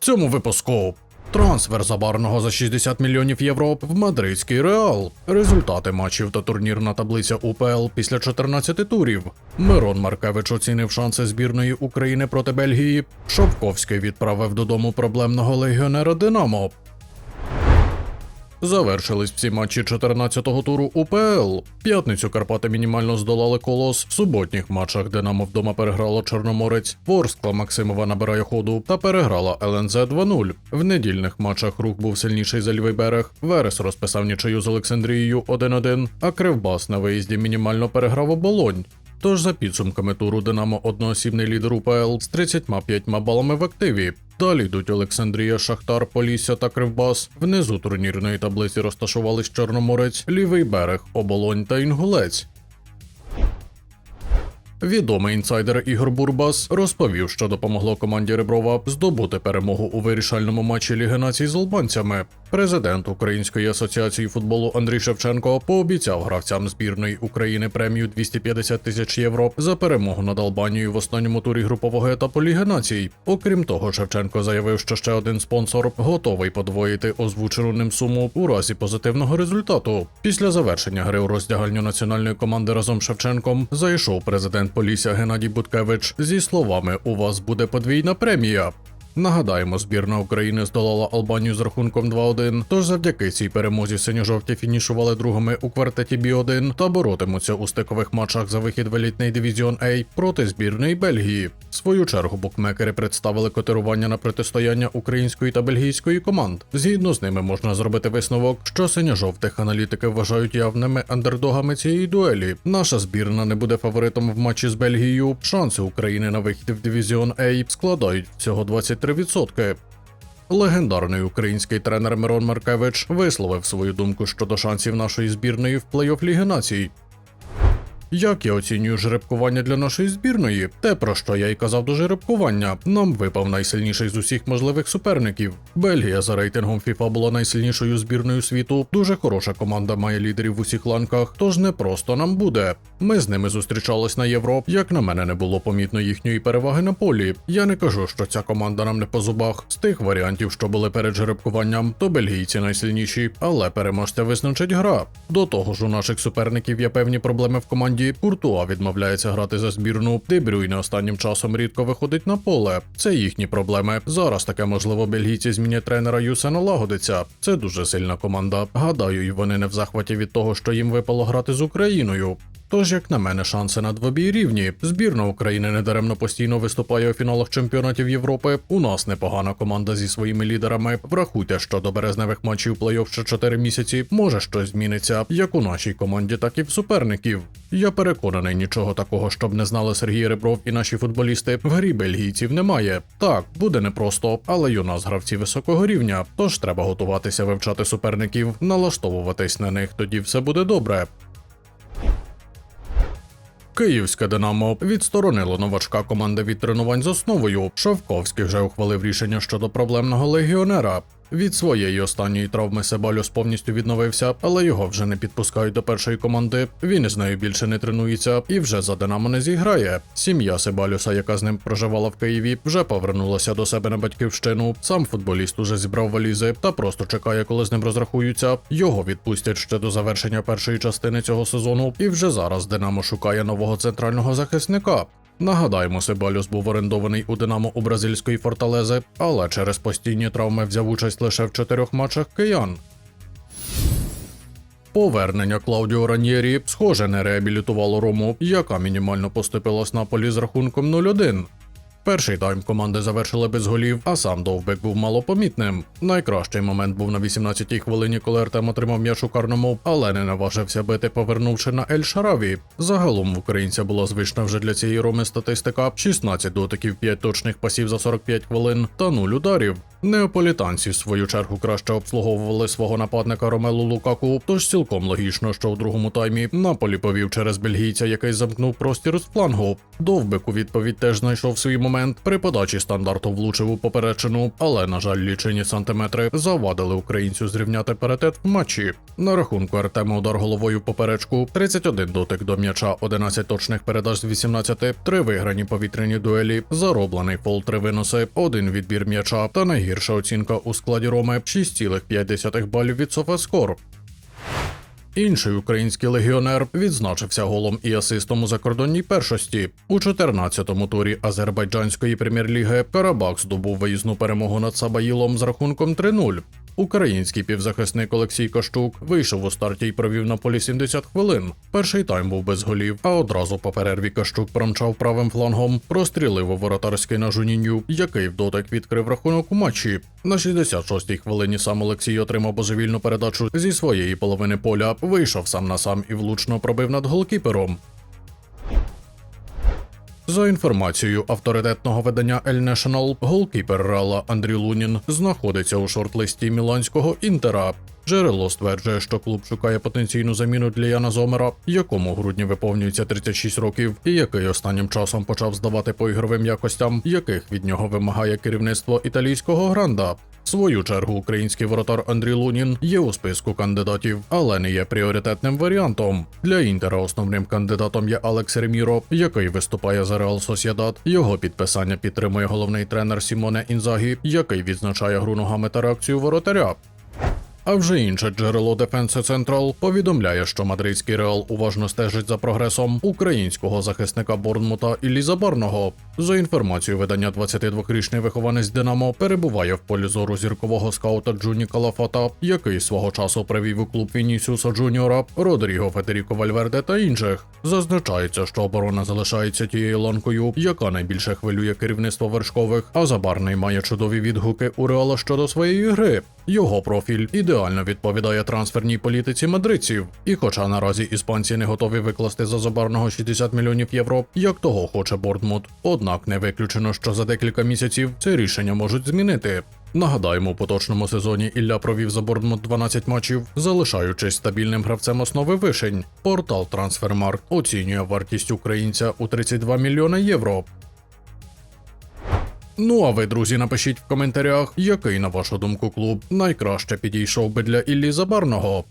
цьому випуску. Трансфер забарного за 60 мільйонів євро в мадридський реал. Результати матчів та турнірна таблиця УПЛ після 14 турів. Мирон Маркевич оцінив шанси збірної України проти Бельгії. Шовковський відправив додому проблемного легіонера Динамо. Завершились всі матчі 14-го туру УПЛ. П'ятницю Карпати мінімально здолали колос. В суботніх матчах Динамо вдома переграло Чорноморець. Ворскла Максимова набирає ходу та переграла ЛНЗ 2-0. В недільних матчах рух був сильніший за лівий берег. Верес розписав нічию з Олександрією 1-1, а Кривбас на виїзді мінімально переграв оболонь. Тож за підсумками туру Динамо одноосібний лідер УПЛ з 35 балами в активі. Далі йдуть Олександрія, Шахтар, Полісся та Кривбас. Внизу турнірної таблиці розташувались Чорноморець, Лівий берег, Оболонь та Інгулець. Відомий інсайдер Ігор Бурбас розповів, що допомогло команді Реброва здобути перемогу у вирішальному матчі Ліги націй з албанцями. Президент Української асоціації футболу Андрій Шевченко пообіцяв гравцям збірної України премію 250 тисяч євро за перемогу над Албанією в останньому турі групового етапу Ліги націй. Окрім того, Шевченко заявив, що ще один спонсор готовий подвоїти озвучену ним суму у разі позитивного результату. Після завершення гри у роздягальню національної команди разом з Шевченком зайшов президент Полісся Геннадій Буткевич зі словами: У вас буде подвійна премія. Нагадаємо, збірна України здолала Албанію з рахунком 2-1, тож завдяки цій перемозі синьо-жовті фінішували другими у квартеті Бі-1 та боротимуться у стикових матчах за вихід в елітний дивізіон А проти збірної Бельгії. В свою чергу букмекери представили котирування на протистояння української та бельгійської команд. Згідно з ними можна зробити висновок, що синьо-жовтих аналітики вважають явними андердогами цієї дуелі. Наша збірна не буде фаворитом в матчі з Бельгією. Шанси України на вихід в дивізіон А складають всього 23%. Легендарний український тренер Мирон Маркевич висловив свою думку щодо шансів нашої збірної в плей-офф Ліги націй. Як я оцінюю жеребкування для нашої збірної? Те, про що я й казав до жеребкування, нам випав найсильніший з усіх можливих суперників. Бельгія за рейтингом FIFA була найсильнішою збірною світу. Дуже хороша команда має лідерів в усіх ланках, тож не просто нам буде. Ми з ними зустрічались на євро. Як на мене, не було помітно їхньої переваги на полі. Я не кажу, що ця команда нам не по зубах. З тих варіантів, що були перед жеребкуванням, то бельгійці найсильніші, але переможця визначить гра. До того ж, у наших суперників є певні проблеми в команді. Куртуа відмовляється грати за збірну. Дебрю і не останнім часом рідко виходить на поле. Це їхні проблеми. Зараз таке можливо бельгійці змінять тренера Юса налагодиться. Це дуже сильна команда. Гадаю, і вони не в захваті від того, що їм випало грати з Україною. Тож, як на мене, шанси на двобій рівні. Збірна України недаремно постійно виступає у фіналах чемпіонатів Європи. У нас непогана команда зі своїми лідерами. Врахуйте, що до березневих матчів плей-офф ще 4 місяці. Може щось зміниться, як у нашій команді, так і в суперників. Я переконаний, нічого такого, щоб не знали Сергій Ребров і наші футболісти. В грі бельгійців немає. Так, буде непросто, але й у нас гравці високого рівня. Тож треба готуватися вивчати суперників, налаштовуватись на них, тоді все буде добре. Київське Динамо відсторонило новачка команди від тренувань з основою. Шовковський вже ухвалив рішення щодо проблемного легіонера. Від своєї останньої травми Себальос повністю відновився, але його вже не підпускають до першої команди. Він із нею більше не тренується і вже за Динамо не зіграє. Сім'я Себалюса, яка з ним проживала в Києві, вже повернулася до себе на батьківщину. Сам футболіст уже зібрав валізи та просто чекає, коли з ним розрахуються. Його відпустять ще до завершення першої частини цього сезону, і вже зараз Динамо шукає нового центрального захисника. Нагадаємо, Себалюс був орендований у Динамо у бразильської форталези, але через постійні травми взяв участь лише в чотирьох матчах киян. Повернення Клаудіо Раньєрі, схоже, не реабілітувало Рому, яка мінімально поступилась на полі з рахунком 0-1. Перший тайм команди завершили без голів, а сам довбек був малопомітним. Найкращий момент був на 18-й хвилині, коли Артем отримав м'яч у карному, але не наважився бити, повернувши на Ель Шараві. Загалом в українця була звична вже для цієї роми статистика: 16 дотиків, 5 точних пасів за 45 хвилин та 0 ударів. Неаполітанці, в свою чергу, краще обслуговували свого нападника Ромелу Лукаку, тож цілком логічно, що у другому таймі Наполі повів через бельгійця, який замкнув простір з флангу. Довбик у відповідь теж знайшов свій момент. При подачі стандарту влучив у поперечину, але, на жаль, лічені сантиметри завадили українцю зрівняти паритет в матчі. На рахунку Артема удар головою поперечку, 31 дотик до м'яча, 11 точних передач з 18, 3 виграні повітряні дуелі, зароблений фол 3 виноси, один відбір м'яча та найгірший Найгірша оцінка у складі Роми 6,5 балів від Софаскор. Інший український легіонер відзначився голом і асистом у закордонній першості. У 14-му турі азербайджанської прем'єр-ліги Карабах здобув виїзну перемогу над Сабаїлом з рахунком 3-0. Український півзахисник Олексій Каштук вийшов у старті і провів на полі 70 хвилин. Перший тайм був без голів, а одразу по перерві Каштук промчав правим флангом, прострілив у воротарський на Жуніню, який в дотик відкрив рахунок у матчі. На 66-й хвилині сам Олексій отримав божевільну передачу зі своєї половини поля, вийшов сам на сам і влучно пробив над голкіпером. За інформацією авторитетного видання El National, голкіпер Рала Андрій Лунін знаходиться у шорт-листі міланського інтера. Джерело стверджує, що клуб шукає потенційну заміну для Яна Зомера, якому в грудні виповнюється 36 років, і який останнім часом почав здавати по ігровим якостям, яких від нього вимагає керівництво італійського гранда. В свою чергу український воротар Андрій Лунін є у списку кандидатів, але не є пріоритетним варіантом. Для інтера основним кандидатом є Алекс Реміро, який виступає за Реал Сосєдат. Його підписання підтримує головний тренер Сімоне Інзагі, який відзначає гру ногами та реакцію воротаря. А вже інше джерело Defense Central повідомляє, що мадридський реал уважно стежить за прогресом українського захисника Борнмута Іллі Забарного. За інформацією видання, 22-річний вихованець Динамо перебуває в полі зору зіркового скаута Джуні Калафата, який свого часу привів у клуб Вінісіуса Джуніора, Родріго Федеріко Вальверде та інших. Зазначається, що оборона залишається тією ланкою, яка найбільше хвилює керівництво вершкових, а Забарний має чудові відгуки у реала щодо своєї гри. Його профіль ідеально відповідає трансферній політиці мадридців. І хоча наразі іспанці не готові викласти за Забарного 60 мільйонів євро, як того хоче Бортмут, однак не виключено, що за декілька місяців це рішення можуть змінити. Нагадаємо, у поточному сезоні Ілля провів за Бортмут 12 матчів, залишаючись стабільним гравцем основи вишень. Портал Трансфермарк оцінює вартість українця у 32 мільйони євро. Ну а ви, друзі, напишіть в коментарях, який, на вашу думку, клуб найкраще підійшов би для Іллі Забарного.